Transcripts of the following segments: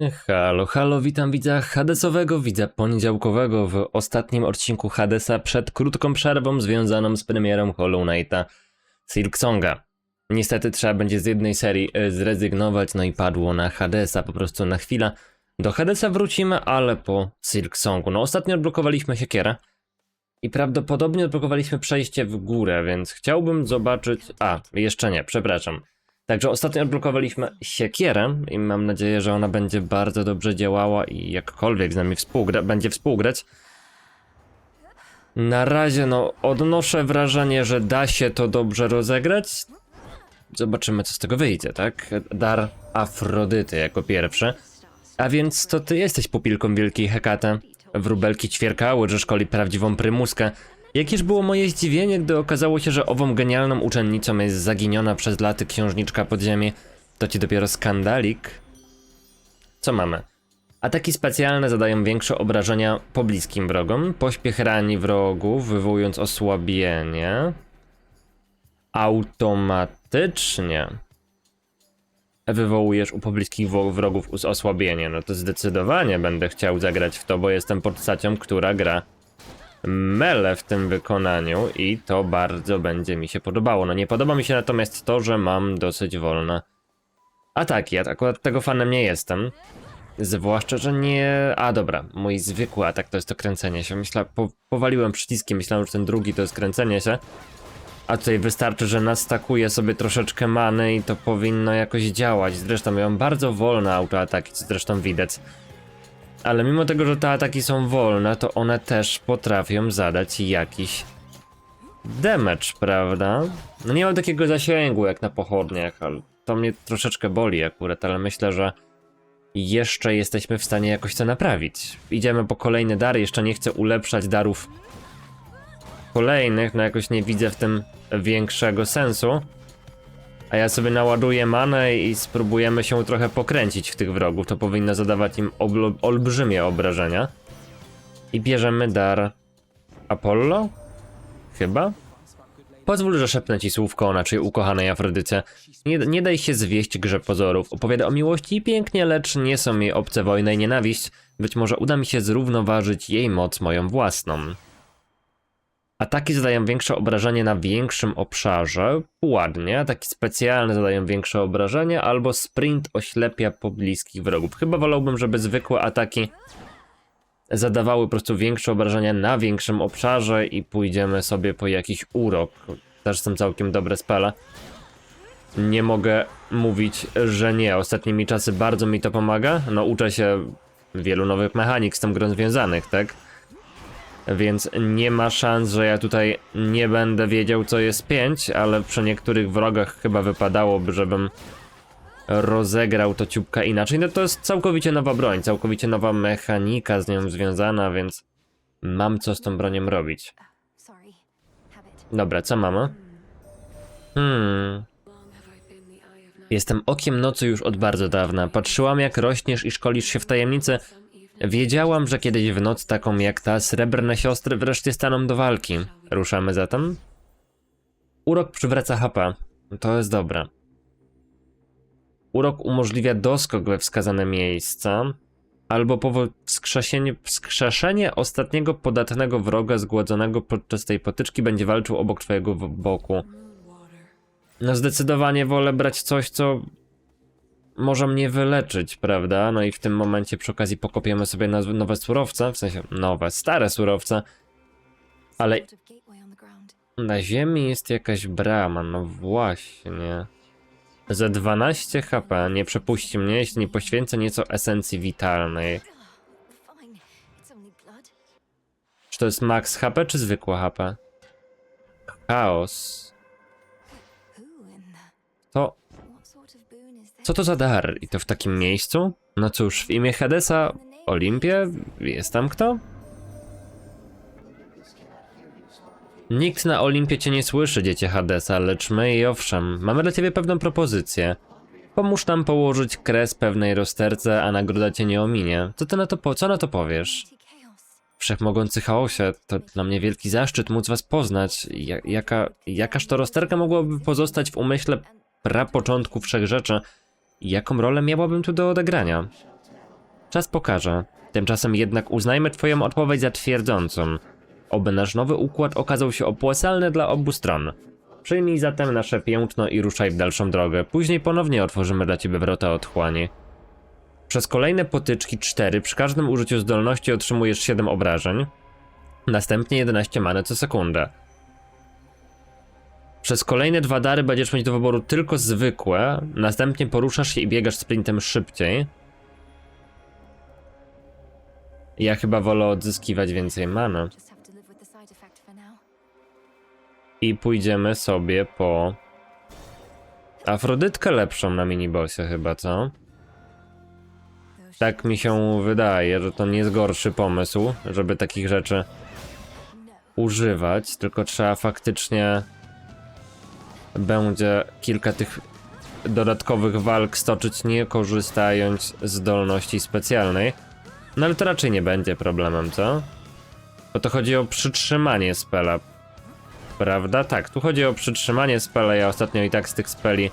Halo, halo, witam widza Hadesowego, widza poniedziałkowego w ostatnim odcinku Hadesa przed krótką przerwą związaną z premierą Hollow Knighta Silksonga. Niestety trzeba będzie z jednej serii e, zrezygnować, no i padło na Hadesa po prostu na chwilę. Do Hadesa wrócimy, ale po Silksongu. No ostatnio odblokowaliśmy siekierę i prawdopodobnie odblokowaliśmy przejście w górę, więc chciałbym zobaczyć... A, jeszcze nie, przepraszam. Także ostatnio odblokowaliśmy siekierę i mam nadzieję, że ona będzie bardzo dobrze działała i jakkolwiek z nami współgra będzie współgrać. Na razie no odnoszę wrażenie, że da się to dobrze rozegrać. Zobaczymy co z tego wyjdzie, tak? Dar Afrodyty jako pierwszy. A więc to ty jesteś pupilką wielkiej Hekate. Wróbelki ćwierkały, że szkoli prawdziwą prymuskę. Jakież było moje zdziwienie, gdy okazało się, że ową genialną uczennicą jest zaginiona przez laty księżniczka podziemie. To ci dopiero skandalik. Co mamy? Ataki specjalne zadają większe obrażenia pobliskim wrogom. Pośpiech rani wrogów, wywołując osłabienie. Automatycznie wywołujesz u pobliskich wrogów osłabienie. No to zdecydowanie będę chciał zagrać w to, bo jestem postacią, która gra mele w tym wykonaniu i to bardzo będzie mi się podobało. No nie podoba mi się natomiast to, że mam dosyć wolne ataki. Ja akurat tego fanem nie jestem. Zwłaszcza, że nie... A dobra, mój zwykły atak to jest to kręcenie się. Myślę, po, powaliłem przyciskiem, myślałem, że ten drugi to jest kręcenie się. A tutaj wystarczy, że nastakuję sobie troszeczkę many i to powinno jakoś działać. Zresztą mam bardzo wolne autoataki, co zresztą widać. Ale mimo tego, że te ataki są wolne, to one też potrafią zadać jakiś damage, prawda? No nie mam takiego zasięgu jak na pochodniach, ale to mnie troszeczkę boli akurat, ale myślę, że jeszcze jesteśmy w stanie jakoś to naprawić. Idziemy po kolejne dary, jeszcze nie chcę ulepszać darów kolejnych, no jakoś nie widzę w tym większego sensu. A ja sobie naładuję manę i spróbujemy się trochę pokręcić w tych wrogów. To powinno zadawać im olbrzymie obrażenia. I bierzemy dar Apollo? Chyba? Pozwól, że szepnę ci słówko o naszej ukochanej Afrodyce. Nie, nie daj się zwieść grze pozorów. Opowiada o miłości i pięknie, lecz nie są jej obce wojna i nienawiść. Być może uda mi się zrównoważyć jej moc moją własną. Ataki zadają większe obrażenie na większym obszarze. Ładnie. Ataki specjalne zadają większe obrażenie, albo sprint oślepia pobliskich wrogów. Chyba wolałbym, żeby zwykłe ataki zadawały po prostu większe obrażenia na większym obszarze i pójdziemy sobie po jakiś urok. Też są całkiem dobre spele. Nie mogę mówić, że nie. Ostatnimi czasy bardzo mi to pomaga. No uczę się wielu nowych mechanik z tą grą związanych, tak? Więc nie ma szans, że ja tutaj nie będę wiedział co jest 5, ale przy niektórych wrogach chyba wypadałoby, żebym rozegrał to ciupka inaczej. No to jest całkowicie nowa broń, całkowicie nowa mechanika z nią związana, więc mam co z tą bronią robić. Dobra, co mamy? Hmm. Jestem okiem nocy już od bardzo dawna. Patrzyłam jak rośniesz i szkolisz się w tajemnicy. Wiedziałam, że kiedyś w noc taką jak ta srebrne siostry wreszcie staną do walki. Ruszamy zatem? Urok przywraca HP. To jest dobre. Urok umożliwia doskok we wskazane miejsca, albo powód wskrzesienie, wskrzeszenie ostatniego podatnego wroga zgładzonego podczas tej potyczki będzie walczył obok twojego boku. No zdecydowanie wolę brać coś, co może mnie wyleczyć, prawda? No i w tym momencie przy okazji pokopiemy sobie nowe surowce, w sensie nowe, stare surowce, ale na ziemi jest jakaś brama, no właśnie. Za 12 HP nie przepuści mnie, jeśli nie poświęcę nieco esencji witalnej. Czy to jest max HP, czy zwykłe HP? Chaos. To Co to za dar? I to w takim miejscu? No cóż, w imię Hadesa, Olimpie, jest tam kto? Nikt na Olimpie cię nie słyszy, dziecię Hadesa, lecz my i owszem, mamy dla ciebie pewną propozycję. Pomóż nam położyć kres pewnej rozterce, a nagroda cię nie ominie. Co ty na to, po, co na to powiesz? Wszechmogący chaosie, to dla mnie wielki zaszczyt móc was poznać. Ja, jaka, jakaż to rozterka mogłaby pozostać w umyśle prapoczątku wszechrzeczy? Jaką rolę miałabym tu do odegrania? Czas pokaże. Tymczasem jednak uznajmy twoją odpowiedź za twierdzącą. Oby nasz nowy układ okazał się opłacalny dla obu stron. Przyjmij zatem nasze piętno i ruszaj w dalszą drogę. Później ponownie otworzymy dla ciebie wrota otchłani. Przez kolejne potyczki 4 przy każdym użyciu zdolności otrzymujesz 7 obrażeń. Następnie 11 many co sekundę. Przez kolejne dwa dary będziesz mieć do wyboru tylko zwykłe, następnie poruszasz się i biegasz sprintem szybciej. Ja chyba wolę odzyskiwać więcej now. I pójdziemy sobie po... Afrodytkę lepszą na minibossie chyba, co? Tak mi się wydaje, że to nie jest gorszy pomysł, żeby takich rzeczy używać, tylko trzeba faktycznie będzie kilka tych dodatkowych walk stoczyć nie korzystając z zdolności specjalnej. No ale to raczej nie będzie problemem, co? Bo to chodzi o przytrzymanie spela. Prawda? Tak, tu chodzi o przytrzymanie spela. Ja ostatnio i tak z tych speli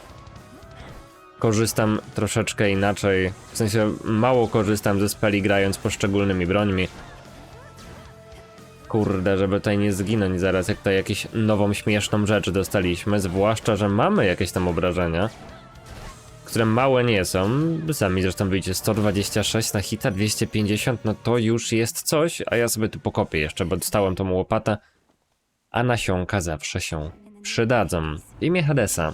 korzystam troszeczkę inaczej. W sensie mało korzystam ze speli grając poszczególnymi brońmi. Kurde, żeby tutaj nie zginąć zaraz, jak tutaj jakąś nową śmieszną rzecz dostaliśmy, zwłaszcza, że mamy jakieś tam obrażenia, które małe nie są. Sami zresztą wyjdzie 126 na hita, 250, no to już jest coś, a ja sobie tu pokopię jeszcze, bo dostałem tą łopatę, a nasionka zawsze się przydadzą. Imię Hadesa.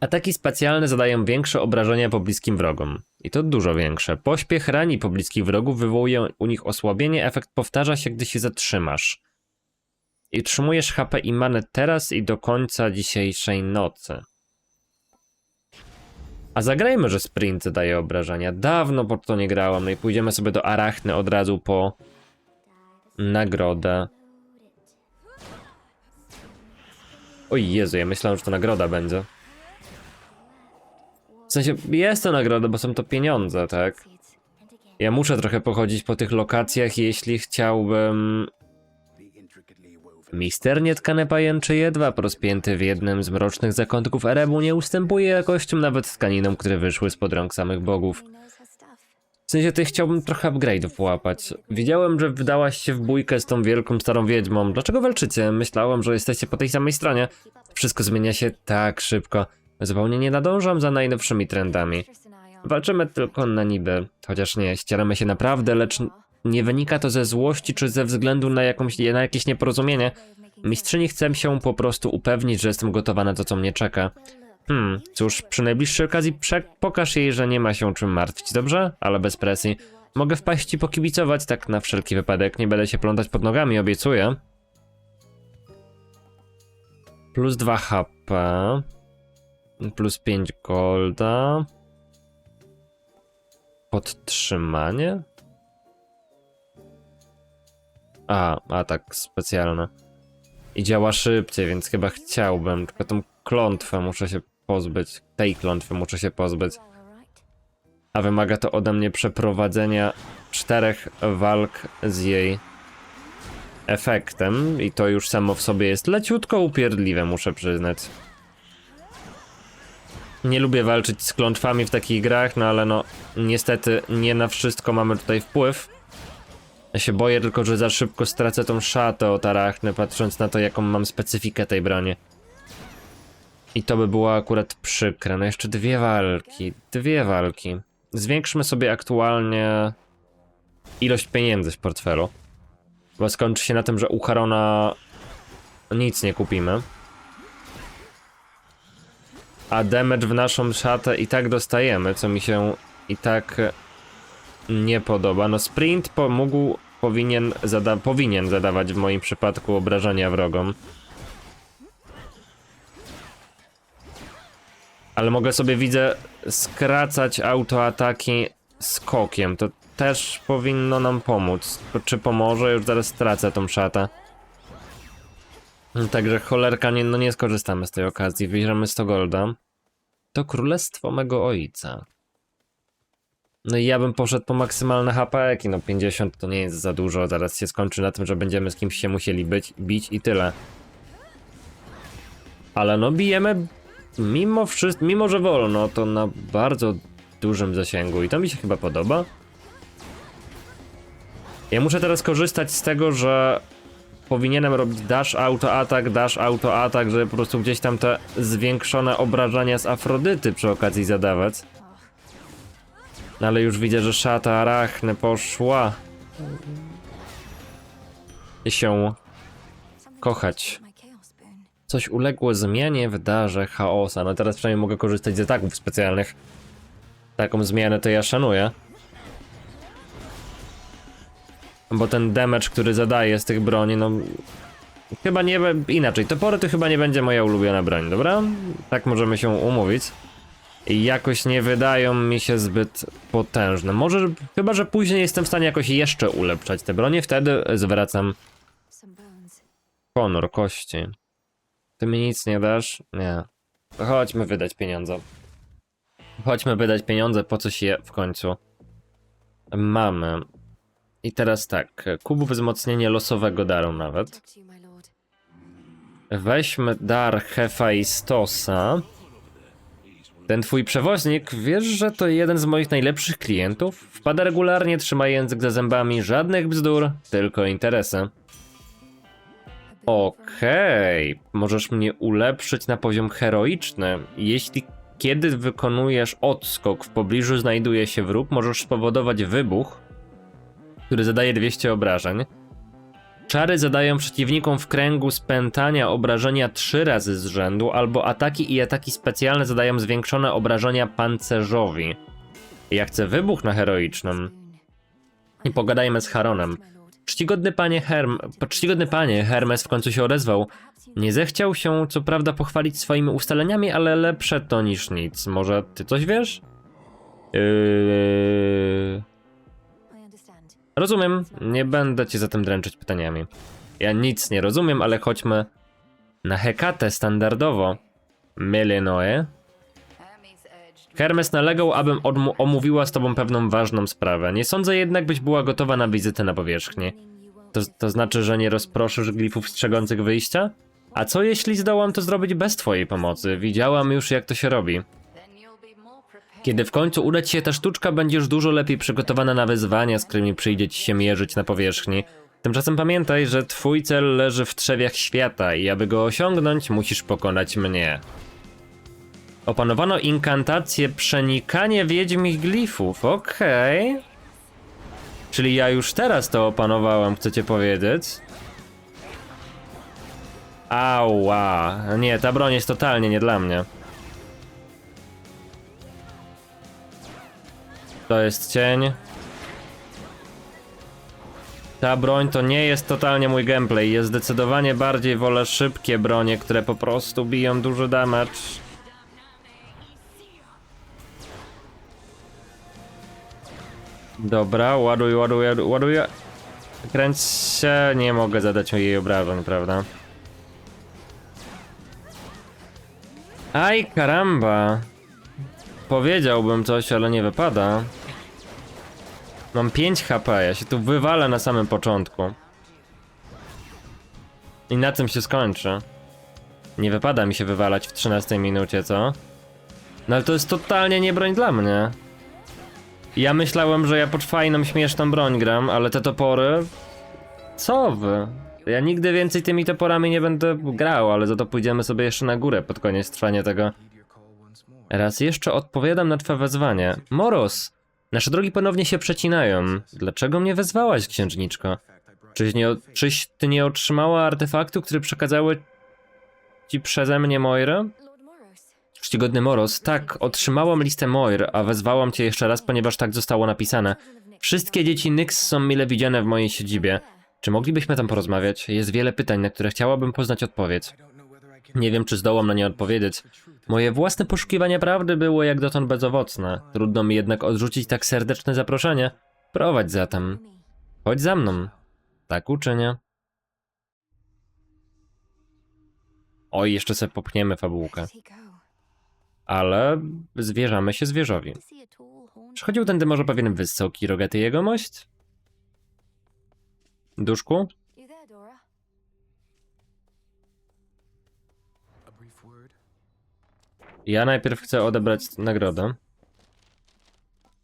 Ataki specjalne zadają większe obrażenia pobliskim wrogom. I to dużo większe. Pośpiech rani pobliskich wrogów wywołuje u nich osłabienie, efekt powtarza się, gdy się zatrzymasz. I utrzymujesz HP i manę teraz i do końca dzisiejszej nocy. A zagrajmy, że sprint zadaje obrażenia. Dawno po to nie grałam, no i pójdziemy sobie do Arachny od razu po nagrodę. Oj Jezu, ja myślałem, że to nagroda będzie. W sensie, jest to nagroda, bo są to pieniądze, tak? Ja muszę trochę pochodzić po tych lokacjach, jeśli chciałbym... Misternie tkane pajęcze jedwab rozpięty w jednym z mrocznych zakątków Erebu nie ustępuje jakością nawet tkaninom, które wyszły spod rąk samych bogów. W sensie, ty chciałbym trochę upgrade'ów łapać. Widziałem, że wydałaś się w bójkę z tą wielką starą wiedźmą. Dlaczego walczycie? Myślałem, że jesteście po tej samej stronie. Wszystko zmienia się tak szybko. Zupełnie nie nadążam za najnowszymi trendami. Walczymy tylko na niby, chociaż nie, ścieramy się naprawdę, lecz nie wynika to ze złości czy ze względu na, jakąś, na jakieś nieporozumienie. Mistrzyni chce się po prostu upewnić, że jestem gotowa na to, co mnie czeka. Hmm, cóż, przy najbliższej okazji pokaż jej, że nie ma się czym martwić, dobrze? Ale bez presji. Mogę wpaść i pokibicować, tak na wszelki wypadek, nie będę się plątać pod nogami, obiecuję. Plus 2 HP. Plus 5 golda. Podtrzymanie? A, atak specjalny. I działa szybciej, więc chyba chciałbym. Tylko tą klątwę muszę się pozbyć. Tej klątwy muszę się pozbyć. A wymaga to ode mnie przeprowadzenia czterech walk z jej efektem. I to już samo w sobie jest leciutko upierdliwe, muszę przyznać. Nie lubię walczyć z klątwami w takich grach, no ale no niestety nie na wszystko mamy tutaj wpływ. Ja się boję tylko, że za szybko stracę tą szatę od arachny, patrząc na to, jaką mam specyfikę tej broni. I to by było akurat przykre. No jeszcze dwie walki. Dwie walki. Zwiększmy sobie aktualnie ilość pieniędzy w portfelu. Bo skończy się na tym, że u Harona nic nie kupimy. A damage w naszą szatę i tak dostajemy, co mi się i tak nie podoba. No sprint pomógł, powinien, zada powinien zadawać w moim przypadku obrażenia wrogom. Ale mogę sobie, widzę, skracać autoataki skokiem. To też powinno nam pomóc. Czy pomoże? Już zaraz stracę tą szatę. Także cholerka, nie, no nie skorzystamy z tej okazji. Wyjrzymy 100 golda. To królestwo mego ojca. No i ja bym poszedł po maksymalne HP, no 50 to nie jest za dużo, zaraz się skończy na tym, że będziemy z kimś się musieli być, bić i tyle. Ale no bijemy, mimo wszystko, mimo że wolno, to na bardzo dużym zasięgu i to mi się chyba podoba. Ja muszę teraz korzystać z tego, że powinienem robić dash auto atak, dash auto atak, żeby po prostu gdzieś tam te zwiększone obrażenia z Afrodyty przy okazji zadawać. No ale już widzę, że szata arachny poszła się Something kochać. Coś uległo zmianie w darze chaosa. No teraz przynajmniej mogę korzystać z ataków specjalnych. Taką zmianę to ja szanuję. Bo ten damage, który zadaje z tych broni, no... Chyba nie... Inaczej, topory to chyba nie będzie moja ulubiona broń, dobra? Tak możemy się umówić. I jakoś nie wydają mi się zbyt potężne. Może, chyba że później jestem w stanie jakoś jeszcze ulepszać te bronie, wtedy zwracam honor, kości. Ty mi nic nie dasz? Nie. Chodźmy wydać pieniądze. Chodźmy wydać pieniądze, po coś je w końcu mamy. I teraz tak, kubów wzmocnienie losowego daru nawet. Weźmy dar Hefaistosa. Ten twój przewoźnik, wiesz, że to jeden z moich najlepszych klientów? Wpada regularnie, trzyma język za zębami, żadnych bzdur, tylko interesy. Okej, możesz mnie ulepszyć na poziom heroiczny. Jeśli kiedy wykonujesz odskok, w pobliżu znajduje się wróg, możesz spowodować wybuch, który zadaje 200 obrażeń. Czary zadają przeciwnikom w kręgu spętania obrażenia 3 razy z rzędu, albo ataki i ataki specjalne zadają zwiększone obrażenia pancerzowi. Ja chcę wybuch na heroicznym. I pogadajmy z Haronem. Czcigodny panie Herm... Czcigodny panie, Hermes w końcu się odezwał. Nie zechciał się co prawda pochwalić swoimi ustaleniami, ale lepsze to niż nic. Może ty coś wiesz? Yy... Rozumiem, nie będę cię zatem dręczyć pytaniami. Ja nic nie rozumiem, ale chodźmy na Hekatę standardowo. Melinoe. Hermes nalegał, abym omówiła z tobą pewną ważną sprawę. Nie sądzę jednak, byś była gotowa na wizytę na powierzchni. To, to znaczy, że nie rozproszysz glifów strzegących wyjścia? A co jeśli zdołam to zrobić bez twojej pomocy? Widziałam już, jak to się robi. Kiedy w końcu uda ci się ta sztuczka, będziesz dużo lepiej przygotowana na wyzwania, z którymi przyjdzie ci się mierzyć na powierzchni. Tymczasem pamiętaj, że twój cel leży w trzewiach świata i aby go osiągnąć, musisz pokonać mnie. Opanowano inkantację przenikanie wiedźmich glifów, okej. Czyli ja już teraz to opanowałem, chcecie powiedzieć? Ała, nie, ta broń jest totalnie nie dla mnie. To jest cień. Ta broń to nie jest totalnie mój gameplay. Ja zdecydowanie bardziej wolę szybkie bronie, które po prostu biją duży damage. Dobra, ładuj, ładuj, ładuj. Kręć się, nie mogę zadać jej obrażeń, prawda? Aj, karamba. Powiedziałbym coś, ale nie wypada. Mam 5 HP, ja się tu wywalę na samym początku. I na tym się skończy. Nie wypada mi się wywalać w 13 minucie, co? No ale to jest totalnie nie broń dla mnie. Ja myślałem, że ja pod fajną, śmieszną broń gram, ale te topory... Co wy? Ja nigdy więcej tymi toporami nie będę grał, ale za to pójdziemy sobie jeszcze na górę pod koniec trwania tego. Raz jeszcze odpowiadam na twoje wezwanie. Moros! Nasze drogi ponownie się przecinają. Dlaczego mnie wezwałaś, księżniczko? Czyś, nie, czyś ty nie otrzymała artefaktu, który przekazały ci przeze mnie Moira? Czcigodny Moros, tak, otrzymałam listę Moir, a wezwałam cię jeszcze raz, ponieważ tak zostało napisane. Wszystkie dzieci Nyx są mile widziane w mojej siedzibie. Czy moglibyśmy tam porozmawiać? Jest wiele pytań, na które chciałabym poznać odpowiedź. Nie wiem, czy zdołam na nie odpowiedzieć. Moje własne poszukiwania prawdy było jak dotąd bezowocne. Trudno mi jednak odrzucić tak serdeczne zaproszenie. Prowadź zatem. Chodź za mną. Tak uczynię. Oj, jeszcze sobie popchniemy fabułkę. Ale zwierzamy się zwierzowi. Przechodził tędy może pewien wysoki, rogaty jegomość? Duszku? Ja najpierw chcę odebrać nagrodę.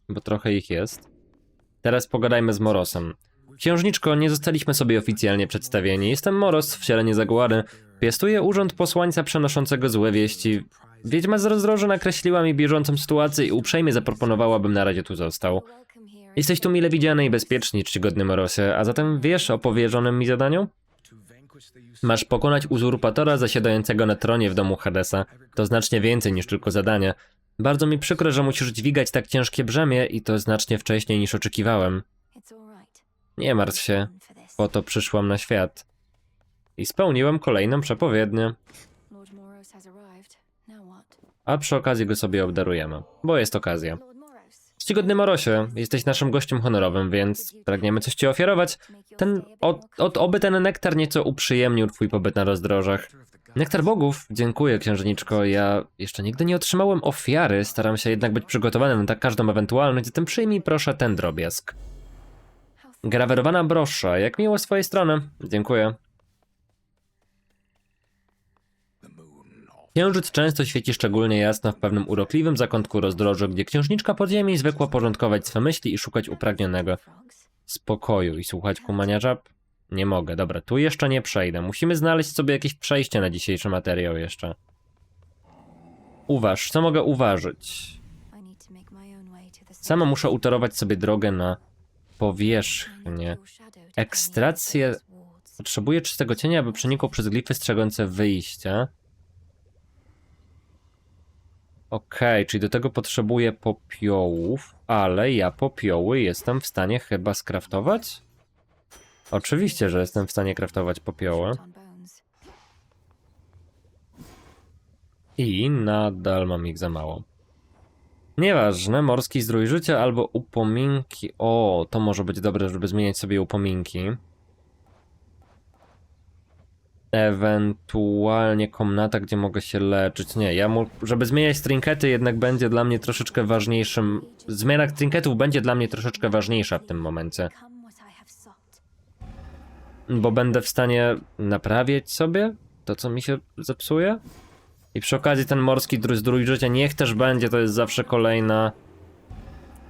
bo trochę ich jest. Teraz pogadajmy z Morosem. Księżniczko, nie zostaliśmy sobie oficjalnie przedstawieni. Jestem Moros, wcielenie zagłady. Piastuję urząd posłańca przenoszącego złe wieści. Wiedźma z rozdroży nakreśliła mi bieżącą sytuację i uprzejmie zaproponowała, bym na razie tu został. Jesteś tu mile widziany i bezpieczni, czcigodny Morosie, a zatem wiesz o powierzonym mi zadaniu? Masz pokonać uzurpatora zasiadającego na tronie w domu Hadesa. To znacznie więcej niż tylko zadanie. Bardzo mi przykro, że musisz dźwigać tak ciężkie brzemię i to znacznie wcześniej niż oczekiwałem. Nie martw się, po to przyszłam na świat. I spełniłem kolejną przepowiednię, a przy okazji go sobie obdarujemy, bo jest okazja. Czcigodny Morosie, jesteś naszym gościem honorowym, więc pragniemy coś ci ofiarować. Ten, od, od, oby ten nektar nieco uprzyjemnił twój pobyt na rozdrożach. Nektar bogów? Dziękuję, księżniczko. Ja jeszcze nigdy nie otrzymałem ofiary, staram się jednak być przygotowanym na tak każdą ewentualność, zatem przyjmij proszę ten drobiazg. Grawerowana brosza, jak miło z twojej strony. Dziękuję. Księżyc często świeci szczególnie jasno w pewnym urokliwym zakątku rozdrożu, gdzie księżniczka podziemi zwykła porządkować swe myśli i szukać upragnionego spokoju i słuchać kumania żab? Nie mogę, dobra, tu jeszcze nie przejdę. Musimy znaleźć sobie jakieś przejście na dzisiejszy materiał jeszcze. Uważ, co mogę the Sama muszę utorować sobie drogę na powierzchnię. Ekstrację-. Potrzebuję czystego cienia, aby przenikł przez glify strzegące wyjścia. Okej, czyli do tego potrzebuję popiołów, ale ja popioły jestem w stanie chyba skraftować? Oczywiście, że jestem w stanie kraftować popioły. I nadal mam ich za mało. Nieważne, morski zdrój życia albo upominki. O, to może być dobre, żeby zmieniać sobie upominki. Ewentualnie komnata, gdzie mogę się leczyć. Nie, ja mu, żeby zmieniać trinkety jednak będzie dla mnie troszeczkę ważniejszym. Zmiana trinketów będzie dla mnie troszeczkę ważniejsza w tym momencie. Bo będę w stanie naprawiać sobie to, co mi się zepsuje. I przy okazji ten morski dru- zdrój życia niech też będzie, to jest zawsze kolejne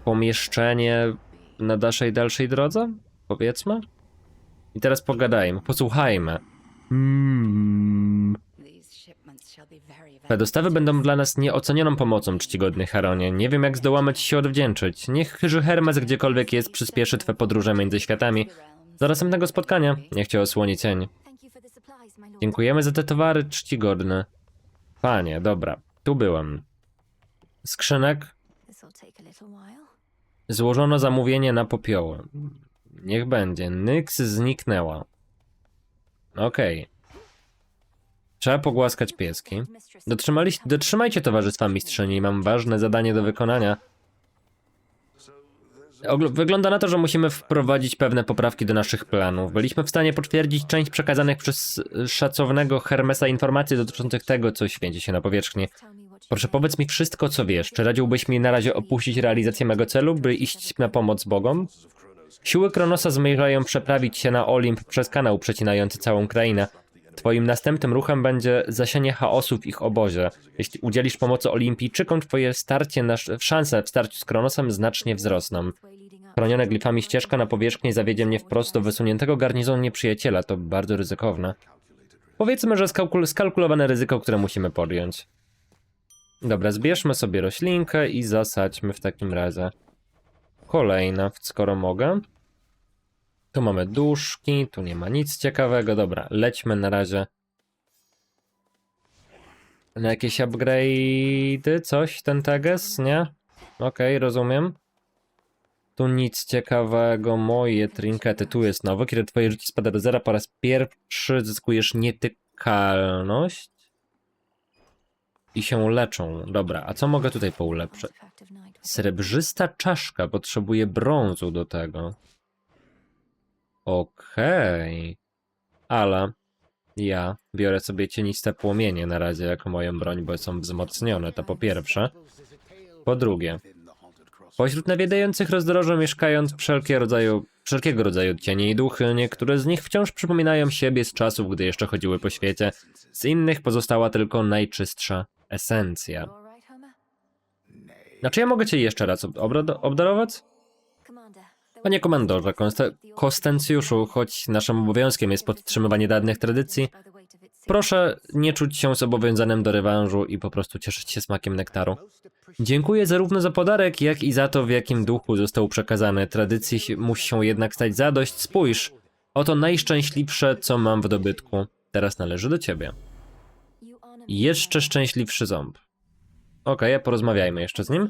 pomieszczenie na naszej dalszej drodze, powiedzmy. I teraz pogadajmy, posłuchajmy. Te dostawy będą dla nas nieocenioną pomocą, czcigodny Haronie. Nie wiem, jak zdołamy ci się odwdzięczyć. Niech chyży Hermes gdziekolwiek jest przyspieszy twe podróże między światami. Do następnego spotkania. Niech cię osłoni cień. Dziękujemy za te towary, czcigodny. Panie, dobra, tu byłem. Skrzynek, złożono zamówienie na popioły. Niech będzie. Nyx zniknęła. Okej. Trzeba pogłaskać pieski. Dotrzymajcie towarzystwa mistrzyni, mam ważne zadanie do wykonania. Ogl- Wygląda na to, że musimy wprowadzić pewne poprawki do naszych planów. Byliśmy w stanie potwierdzić część przekazanych przez szacownego Hermesa informacji dotyczących tego, co święci się na powierzchni. Proszę powiedz mi wszystko, co wiesz. Czy radziłbyś mi na razie opuścić realizację mego celu, by iść na pomoc bogom? Siły Kronosa zamierzają przeprawić się na Olimp przez kanał przecinający całą krainę. Twoim następnym ruchem będzie zasianie chaosu w ich obozie. Jeśli udzielisz pomocy Olimpijczykom, twoje starcie na szanse w starciu z Kronosem znacznie wzrosną. Chroniona glifami ścieżka na powierzchni zawiedzie mnie wprost do wysuniętego garnizonu nieprzyjaciela. To bardzo ryzykowne. Powiedzmy, że skalkul- skalkulowane ryzyko, które musimy podjąć. Dobra, zbierzmy sobie roślinkę i zasadźmy w takim razie. Kolejna, skoro mogę. Tu mamy duszki, tu nie ma nic ciekawego. Dobra, lećmy na razie. Na jakieś upgrade'y, coś, ten Teges, nie? Okej, rozumiem. Tu nic ciekawego, moje trinkety. Tu jest nowe. Kiedy twoje życie spada do zera, po raz pierwszy zyskujesz nietykalność. I się leczą. Dobra, a co mogę tutaj poulepszyć? Srebrzysta czaszka, potrzebuje brązu do tego. Okej. Ale ja biorę sobie cieniste płomienie na razie jako moją broń, bo są wzmocnione, to po pierwsze. Po drugie, pośród nawiedzających rozdroża mieszkają wszelkie rodzaju, wszelkiego rodzaju cienie i duchy, niektóre z nich wciąż przypominają siebie z czasów, gdy jeszcze chodziły po świecie. Z innych pozostała tylko najczystsza esencja. Znaczy ja mogę cię jeszcze raz obra- obdarować? Panie komandorze, Kostencjuszu, choć naszym obowiązkiem jest podtrzymywanie dawnych tradycji, proszę nie czuć się zobowiązanym do rewanżu i po prostu cieszyć się smakiem nektaru. Dziękuję zarówno za podarek, jak i za to, w jakim duchu został przekazany. Tradycji musi się jednak stać zadość. Spójrz, oto najszczęśliwsze, co mam w dobytku. Teraz należy do ciebie. Jeszcze szczęśliwszy ząb. Okej, porozmawiajmy jeszcze z nim.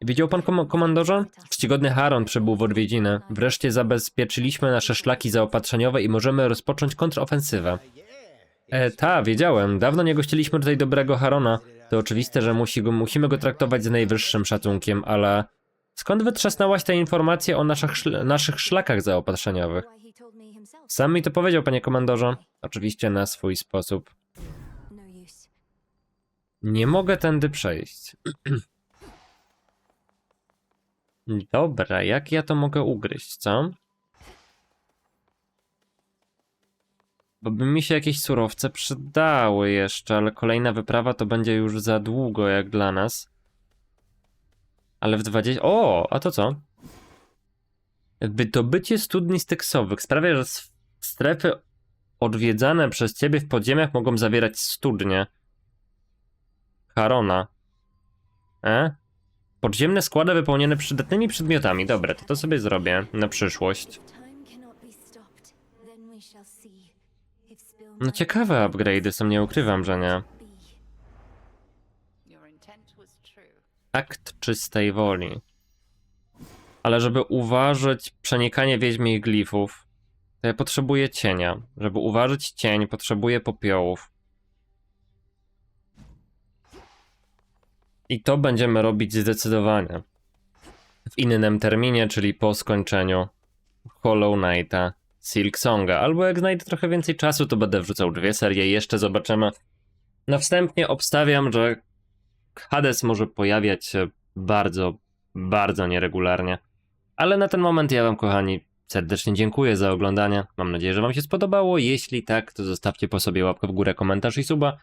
Widział pan, kom komandorze? Czcigodny Haron przybył w odwiedziny. Wreszcie zabezpieczyliśmy nasze szlaki zaopatrzeniowe i możemy rozpocząć kontrofensywę. E, ta, wiedziałem. Dawno nie gościliśmy tutaj dobrego Harona. To oczywiste, że musi go, musimy go traktować z najwyższym szacunkiem, ale... Skąd wytrzasnęłaś te informacje o naszych, szl naszych szlakach zaopatrzeniowych? Sam mi to powiedział, panie komandorze. Oczywiście na swój sposób. Nie mogę tędy przejść. Dobra, jak ja to mogę ugryźć, co? Bo by mi się jakieś surowce przydały jeszcze, ale kolejna wyprawa to będzie już za długo jak dla nas. Ale w 20... O, a to co? Wydobycie studni styksowych sprawia, że strefy odwiedzane przez ciebie w podziemiach mogą zawierać studnie. Harona. E? Podziemne składy wypełnione przydatnymi przedmiotami. Dobra, to to sobie zrobię na przyszłość. No ciekawe upgrade'y są, nie ukrywam, że nie. Akt czystej woli. Ale żeby uważać przenikanie wiedźmich glifów, to ja potrzebuję cienia. Żeby uważać cień, potrzebuję popiołów. I to będziemy robić zdecydowanie. W innym terminie, czyli po skończeniu Hollow Knighta, Silk Songa. Albo jak znajdę trochę więcej czasu, to będę wrzucał dwie serie jeszcze zobaczymy. Na wstępnie obstawiam, że Hades może pojawiać się bardzo, bardzo nieregularnie. Ale na ten moment ja wam, kochani, serdecznie dziękuję za oglądanie. Mam nadzieję, że wam się spodobało. Jeśli tak, to zostawcie po sobie łapkę w górę, komentarz i suba.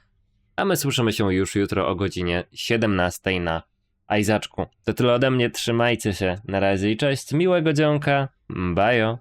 A my słyszymy się już jutro o godzinie 17 na Ajzaczku. To tyle ode mnie, trzymajcie się. Na razie i cześć, miłego dzionka. Bajo.